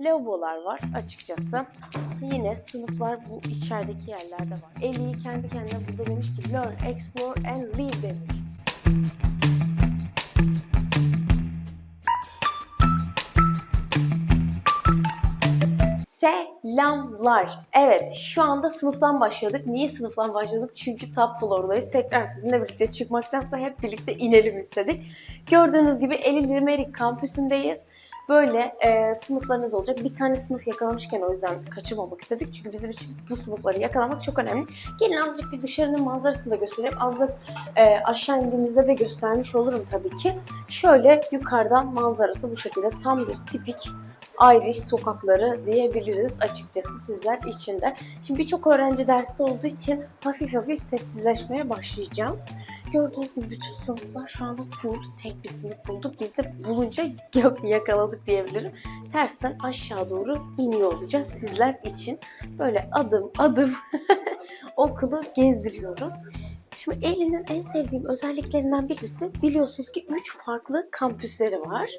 Lavabolar var açıkçası. Yine sınıflar bu içerideki yerlerde var. Eli kendi kendine burada demiş ki learn, explore and live demiş. Selamlar. Evet, şu anda sınıftan başladık. Niye sınıftan başladık? Çünkü top floor'dayız. Tekrar sizinle birlikte çıkmaktansa hep birlikte inelim istedik. Gördüğünüz gibi Eylül Limerik kampüsündeyiz. Böyle e, sınıflarınız olacak. Bir tane sınıf yakalamışken o yüzden kaçırmamak istedik. Çünkü bizim için bu sınıfları yakalamak çok önemli. Gelin azıcık bir dışarının manzarasını da göstereyim. Azıcık e, aşağı indiğimizde de göstermiş olurum tabii ki. Şöyle yukarıdan manzarası bu şekilde. Tam bir tipik Irish sokakları diyebiliriz açıkçası sizler için de. Şimdi birçok öğrenci derste olduğu için hafif hafif sessizleşmeye başlayacağım. Gördüğünüz gibi bütün sınıflar şu anda full. Tek bir sınıf bulduk. Biz de bulunca yakaladık diyebilirim. Tersten aşağı doğru iniyor olacağız sizler için. Böyle adım adım okulu gezdiriyoruz. Şimdi Eylül'ün en sevdiğim özelliklerinden birisi biliyorsunuz ki 3 farklı kampüsleri var.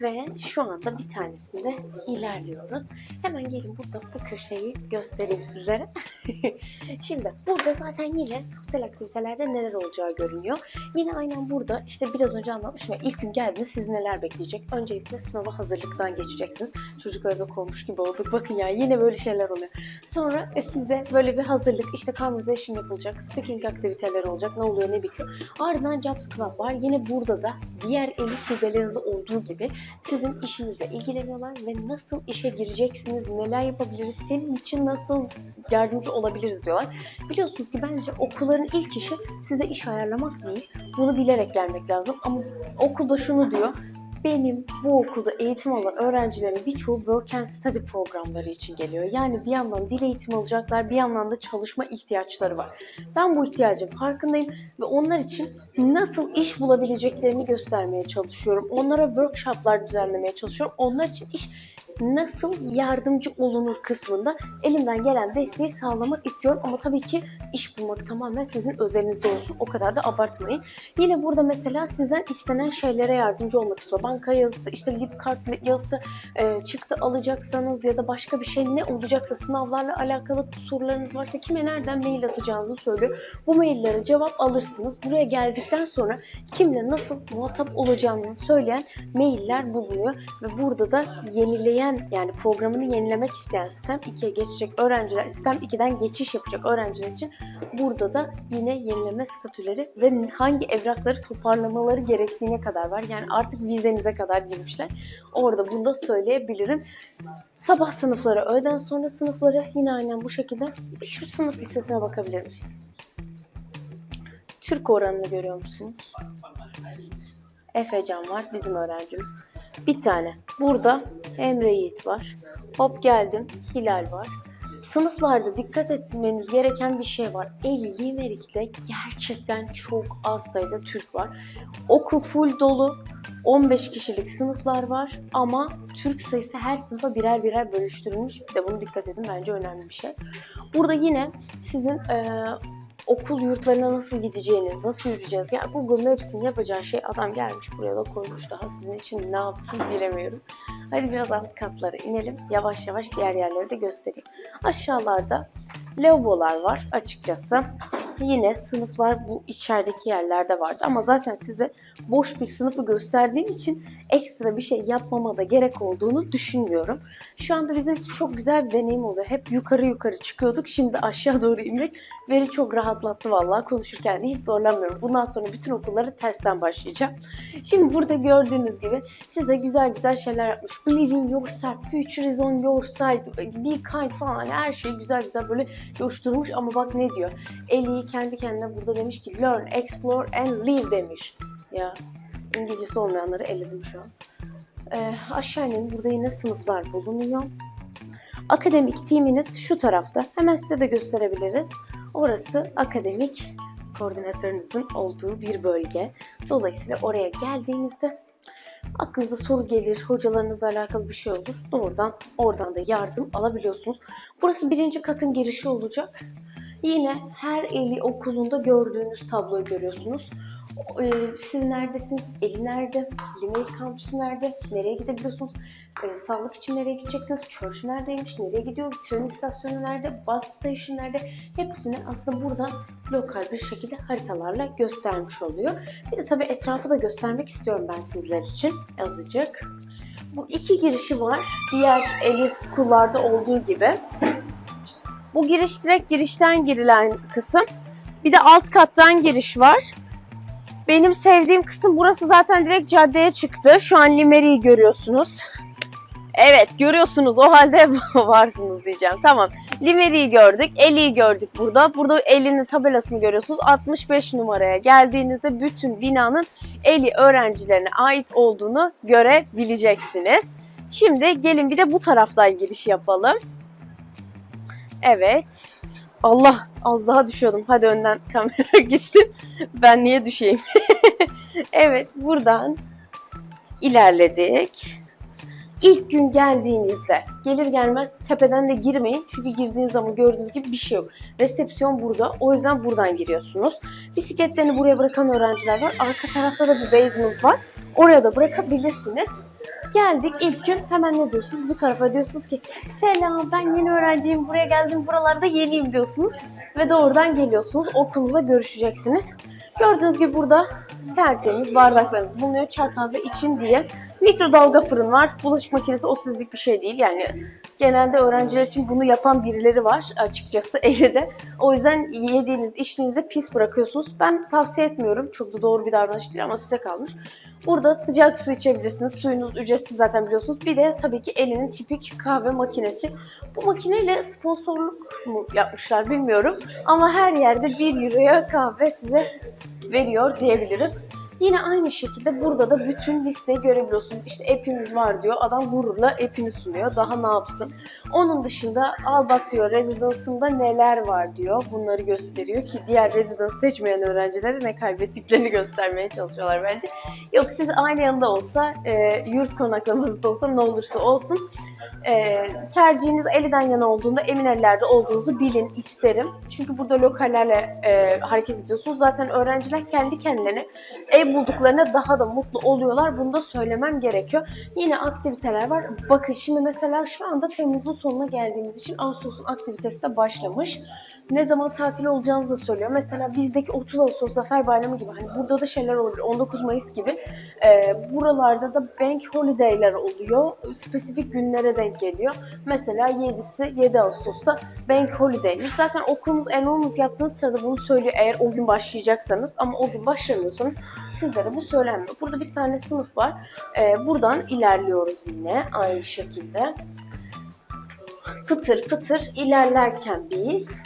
Ve şu anda bir tanesinde ilerliyoruz. Hemen gelin burada bu köşeyi göstereyim sizlere. Şimdi burada zaten yine sosyal aktivitelerde neler olacağı görünüyor. Yine aynen burada işte biraz önce anlatmışım ya ilk gün geldiğinde sizi neler bekleyecek. Öncelikle sınava hazırlıktan geçeceksiniz. Çocuklara da kovmuş gibi olduk. Bakın ya yine böyle şeyler oluyor. Sonra e, size böyle bir hazırlık işte conversation yapılacak. Speaking aktiviteleri olacak. Ne oluyor ne bitiyor. Ardından Jobs Club var. Yine burada da diğer elit liselerinde olduğu gibi sizin işinizle ilgileniyorlar ve nasıl işe gireceksiniz, neler yapabiliriz, senin için nasıl yardımcı olabiliriz diyorlar. Biliyorsunuz ki bence okulların ilk işi size iş ayarlamak değil. Bunu bilerek gelmek lazım. Ama okulda şunu diyor. Benim bu okulda eğitim alan öğrencilerin birçoğu work and study programları için geliyor. Yani bir yandan dil eğitimi alacaklar, bir yandan da çalışma ihtiyaçları var. Ben bu ihtiyacın farkındayım ve onlar için nasıl iş bulabileceklerini göstermeye çalışıyorum. Onlara workshoplar düzenlemeye çalışıyorum. Onlar için iş nasıl yardımcı olunur kısmında elimden gelen desteği sağlamak istiyorum. Ama tabii ki iş bulmak tamamen sizin özelinizde olsun. O kadar da abartmayın. Yine burada mesela sizden istenen şeylere yardımcı olmak istiyor. Banka yazısı, işte lip kart yazısı, e, çıktı alacaksanız ya da başka bir şey ne olacaksa sınavlarla alakalı sorularınız varsa kime nereden mail atacağınızı söylüyor. Bu maillere cevap alırsınız. Buraya geldikten sonra kimle nasıl muhatap olacağınızı söyleyen mailler bulunuyor ve burada da yenileyen yani programını yenilemek isteyen sistem 2'ye geçecek öğrenciler, sistem 2'den geçiş yapacak öğrenciler için burada da yine yenileme statüleri ve hangi evrakları toparlamaları gerektiğine kadar var. Yani artık vizenize kadar girmişler. Orada bunu da söyleyebilirim. Sabah sınıfları, öğleden sonra sınıfları yine aynen bu şekilde. Şu sınıf listesine bakabilir miyiz? Türk oranını görüyor musunuz? Efecan var, bizim öğrencimiz. Bir tane. Burada Emre Yiğit var. Hop geldim, Hilal var. Sınıflarda dikkat etmeniz gereken bir şey var. El Limerik'te gerçekten çok az sayıda Türk var. Okul full dolu. 15 kişilik sınıflar var ama Türk sayısı her sınıfa birer birer bölüştürülmüş. Bir de bunu dikkat edin bence önemli bir şey. Burada yine sizin eee, okul yurtlarına nasıl gideceğiniz, nasıl yürüyeceğiz. Ya Google Maps'in yapacağı şey adam gelmiş buraya da koymuş daha sizin için ne yapsın bilemiyorum. Hadi biraz alt katlara inelim. Yavaş yavaş diğer yerleri de göstereyim. Aşağılarda lavabolar var açıkçası. Yine sınıflar bu içerideki yerlerde vardı ama zaten size boş bir sınıfı gösterdiğim için ekstra bir şey yapmama da gerek olduğunu düşünmüyorum. Şu anda bizim için çok güzel bir deneyim oluyor. Hep yukarı yukarı çıkıyorduk. Şimdi aşağı doğru inmek beni çok rahatlattı vallahi konuşurken hiç zorlanmıyorum. Bundan sonra bütün okulları tersten başlayacağım. Şimdi burada gördüğünüz gibi size güzel güzel şeyler yapmış. Believe in yourself, future is on your side, be kind falan her şeyi güzel güzel böyle coşturmuş ama bak ne diyor. Eli kendi kendine burada demiş ki learn, explore and live demiş. Ya İngilizcesi olmayanları eledim şu an. Ee, aşağı inin. Burada yine sınıflar bulunuyor. Akademik timiniz şu tarafta. Hemen size de gösterebiliriz. Orası akademik koordinatörünüzün olduğu bir bölge. Dolayısıyla oraya geldiğinizde aklınıza soru gelir, hocalarınızla alakalı bir şey olur. Doğrudan oradan da yardım alabiliyorsunuz. Burası birinci katın girişi olacak. Yine her eli okulunda gördüğünüz tabloyu görüyorsunuz. Ee, siz neredesiniz? Eli nerede? Limerick kampüsü nerede? Nereye gidebiliyorsunuz? Ee, sağlık için nereye gideceksiniz? Church neredeymiş? Nereye gidiyor? Tren istasyonu nerede? Bus station nerede? Hepsini aslında buradan lokal bir şekilde haritalarla göstermiş oluyor. Bir de tabii etrafı da göstermek istiyorum ben sizler için azıcık. Bu iki girişi var. Diğer Eli School'larda olduğu gibi. Bu giriş direkt girişten girilen kısım. Bir de alt kattan giriş var. Benim sevdiğim kısım burası zaten direkt caddeye çıktı. Şu an Limerick'i görüyorsunuz. Evet görüyorsunuz o halde varsınız diyeceğim. Tamam. Limerick'i gördük. Eli'yi gördük burada. Burada Eli'nin tabelasını görüyorsunuz. 65 numaraya geldiğinizde bütün binanın Eli öğrencilerine ait olduğunu görebileceksiniz. Şimdi gelin bir de bu taraftan giriş yapalım. Evet. Allah az daha düşüyordum. Hadi önden kamera gitsin. Ben niye düşeyim? evet buradan ilerledik. İlk gün geldiğinizde gelir gelmez tepeden de girmeyin. Çünkü girdiğiniz zaman gördüğünüz gibi bir şey yok. Resepsiyon burada. O yüzden buradan giriyorsunuz. Bisikletlerini buraya bırakan öğrenciler var. Arka tarafta da bir basement var. Oraya da bırakabilirsiniz. Geldik ilk gün hemen ne diyorsunuz? Bu tarafa diyorsunuz ki selam ben yeni öğrenciyim buraya geldim buralarda yeniyim diyorsunuz. Ve doğrudan geliyorsunuz okulunuzla görüşeceksiniz. Gördüğünüz gibi burada tertemiz bardaklarınız bulunuyor. Çay kahve için diye. Mikrodalga fırın var. Bulaşık makinesi o sizlik bir şey değil. Yani genelde öğrenciler için bunu yapan birileri var açıkçası evde. O yüzden yediğiniz, içtiğinizde pis bırakıyorsunuz. Ben tavsiye etmiyorum. Çok da doğru bir davranış değil ama size kalmış. Burada sıcak su içebilirsiniz. Suyunuz ücretsiz zaten biliyorsunuz. Bir de tabii ki elinin tipik kahve makinesi. Bu makineyle sponsorluk mu yapmışlar bilmiyorum. Ama her yerde 1 euroya kahve size veriyor diyebilirim. Yine aynı şekilde burada da bütün listeyi görebiliyorsunuz. İşte app'imiz var diyor. Adam gururla app'ini sunuyor. Daha ne yapsın? Onun dışında al bak diyor residence'ında neler var diyor. Bunları gösteriyor ki diğer residence seçmeyen öğrencilere ne kaybettiklerini göstermeye çalışıyorlar bence. Yok siz aynı yanında olsa, e, yurt konaklaması da olsa ne olursa olsun e, tercihiniz elden yana olduğunda emin ellerde olduğunuzu bilin isterim. Çünkü burada lokallerle e, hareket ediyorsunuz. Zaten öğrenciler kendi kendilerine ev bulduklarına daha da mutlu oluyorlar. Bunu da söylemem gerekiyor. Yine aktiviteler var. Bakın şimdi mesela şu anda Temmuz'un sonuna geldiğimiz için Ağustos'un aktivitesi de başlamış. Ne zaman tatil olacağınızı da söylüyor. Mesela bizdeki 30 Ağustos Zafer Bayramı gibi hani burada da şeyler olabilir. 19 Mayıs gibi. E, buralarda da bank holiday'ler oluyor. Spesifik günlere denk geliyor. Mesela 7'si 7 Ağustos'ta bank holiday'miş. Zaten okulunuz enrollment yaptığınız sırada bunu söylüyor eğer o gün başlayacaksanız. Ama o gün başlamıyorsanız sizlere bu söylenmiyor. Burada bir tane sınıf var. Ee, buradan ilerliyoruz yine aynı şekilde. Pıtır pıtır ilerlerken biz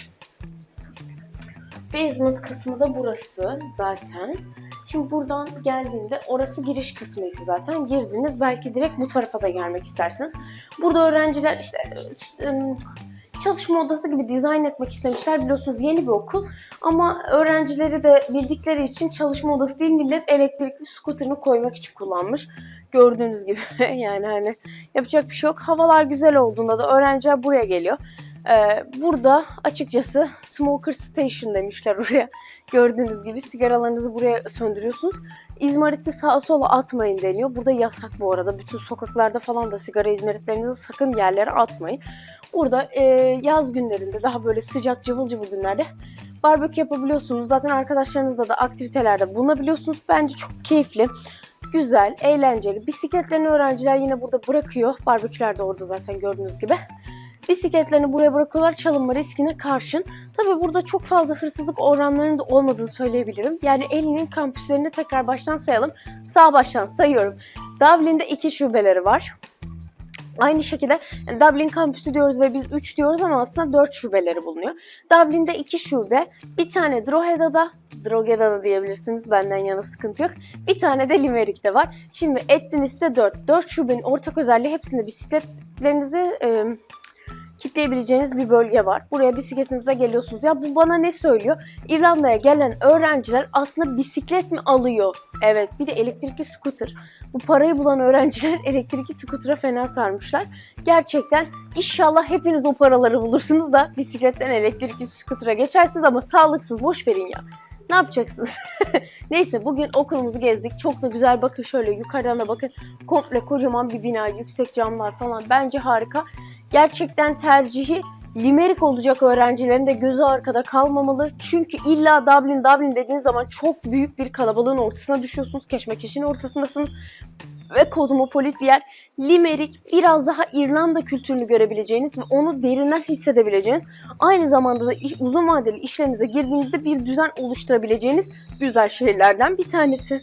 basement kısmı da burası zaten. Şimdi buradan geldiğimde orası giriş kısmıydı zaten. Girdiniz belki direkt bu tarafa da gelmek istersiniz. Burada öğrenciler işte ım, çalışma odası gibi dizayn etmek istemişler. Biliyorsunuz yeni bir okul ama öğrencileri de bildikleri için çalışma odası değil millet elektrikli skuterini koymak için kullanmış. Gördüğünüz gibi yani hani yapacak bir şey yok. Havalar güzel olduğunda da öğrenciler buraya geliyor. Ee, burada açıkçası smoker station demişler oraya. Gördüğünüz gibi sigaralarınızı buraya söndürüyorsunuz. İzmariti sağa sola atmayın deniyor. Burada yasak bu arada. Bütün sokaklarda falan da sigara izmaritlerinizi sakın yerlere atmayın. Burada e, yaz günlerinde daha böyle sıcak cıvıl cıvıl günlerde barbekü yapabiliyorsunuz. Zaten arkadaşlarınızla da aktivitelerde bulunabiliyorsunuz. Bence çok keyifli. Güzel, eğlenceli. Bisikletlerini öğrenciler yine burada bırakıyor. Barbeküler de orada zaten gördüğünüz gibi. Bisikletlerini buraya bırakıyorlar çalınma riskine karşın. Tabii burada çok fazla hırsızlık oranlarının da olmadığını söyleyebilirim. Yani Elinin kampüslerini tekrar baştan sayalım. Sağ baştan sayıyorum. Dublin'de iki şubeleri var. Aynı şekilde Dublin kampüsü diyoruz ve biz 3 diyoruz ama aslında 4 şubeleri bulunuyor. Dublin'de 2 şube, bir tane Drogheda'da, Drogheda'da diyebilirsiniz benden yana sıkıntı yok. Bir tane de Limerick'te var. Şimdi Etliniz'de 4. 4 şubenin ortak özelliği hepsinde bisikletlerinizi e, kitleyebileceğiniz bir bölge var. Buraya bisikletinizle geliyorsunuz. Ya bu bana ne söylüyor? İrlanda'ya gelen öğrenciler aslında bisiklet mi alıyor? Evet bir de elektrikli scooter. Bu parayı bulan öğrenciler elektrikli scooter'a fena sarmışlar. Gerçekten inşallah hepiniz o paraları bulursunuz da bisikletten elektrikli scooter'a geçersiniz ama sağlıksız boş verin ya. Ne yapacaksınız? Neyse bugün okulumuzu gezdik. Çok da güzel bakın şöyle yukarıdan da bakın. Komple kocaman bir bina, yüksek camlar falan. Bence harika. Gerçekten tercihi Limerick olacak öğrencilerin de gözü arkada kalmamalı. Çünkü illa Dublin, Dublin dediğiniz zaman çok büyük bir kalabalığın ortasına düşüyorsunuz. Keşmekeşin ortasındasınız. Ve kozmopolit bir yer. Limerick biraz daha İrlanda kültürünü görebileceğiniz ve onu derinden hissedebileceğiniz aynı zamanda da iş- uzun vadeli işlerinize girdiğinizde bir düzen oluşturabileceğiniz güzel şehirlerden bir tanesi.